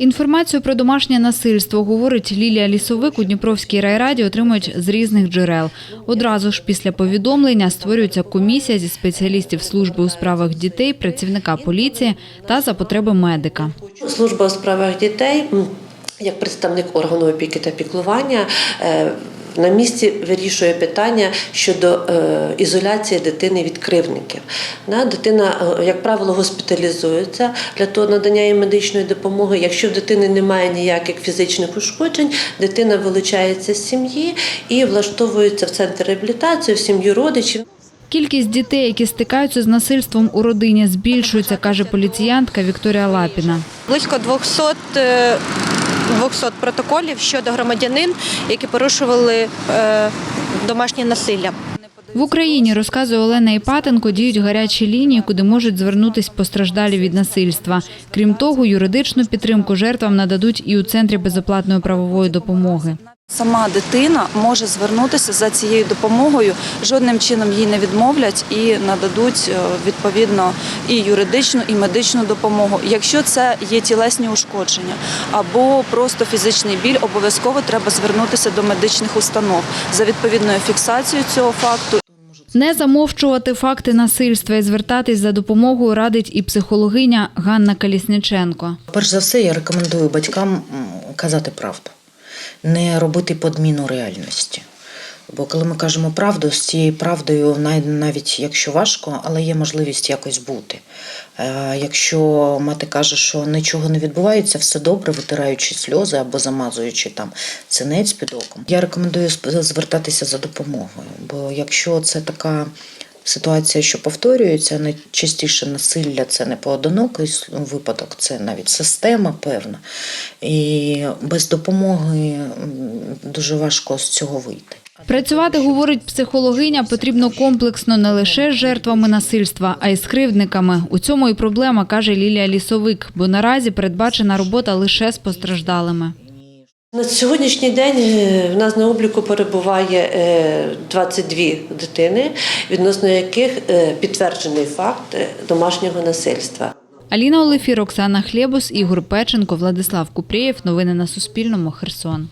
Інформацію про домашнє насильство, говорить Лілія Лісовик, у Дніпровській райраді отримують з різних джерел. Одразу ж після повідомлення створюється комісія зі спеціалістів служби у справах дітей, працівника поліції та за потреби медика. Служба у справах дітей, як представник органу опіки та піклування, е, на місці вирішує питання щодо е, ізоляції дитини від кривдників. Да, Дитина, е, як правило, госпіталізується для того надання їй медичної допомоги. Якщо в дитини немає ніяких фізичних ушкоджень, дитина вилучається з сім'ї і влаштовується в центр реабілітації, в сім'ю родичів. Кількість дітей, які стикаються з насильством у родині, збільшується, каже поліціянтка Вікторія Лапіна. близько 200, е, 200 протоколів щодо громадянин, які порушували е, домашнє насилля. В Україні, розказує Олена Іпатенко, діють гарячі лінії, куди можуть звернутись постраждалі від насильства. Крім того, юридичну підтримку жертвам нададуть і у Центрі безоплатної правової допомоги. Сама дитина може звернутися за цією допомогою, жодним чином їй не відмовлять і нададуть е, відповідно і юридичну, і медичну допомогу. Якщо це є тілесні ушкодження або просто фізичний біль, обов'язково треба звернутися до медичних установ за відповідною фіксацією цього факту Не замовчувати факти насильства і звертатись за допомогою радить і психологиня Ганна Калісніченко. Перш за все, я рекомендую батькам казати правду, не робити подміну реальності. Бо коли ми кажемо правду, з цією правдою, навіть якщо важко, але є можливість якось бути. Е, Якщо мати каже, що нічого не відбувається, все добре, витираючи сльози або замазуючи там синець під оком, я рекомендую звертатися за допомогою. Бо якщо це така ситуація, що повторюється, найчастіше насилля це не поодинокий випадок, це навіть система певна. І без допомоги дуже важко з цього вийти. Працювати, говорить психологиня, потрібно комплексно не лише з жертвами насильства, а й з кривдниками. У цьому і проблема, каже Лілія Лісовик, бо наразі передбачена робота лише з постраждалими. На сьогоднішній день е, в нас на обліку перебуває е, 22 дитини, відносно яких е, підтверджений факт е, домашнього насильства. Аліна Олефір, Оксана Хлєбус, Ігор Печенко, Владислав Купрієв. Новини на Суспільному. Херсон.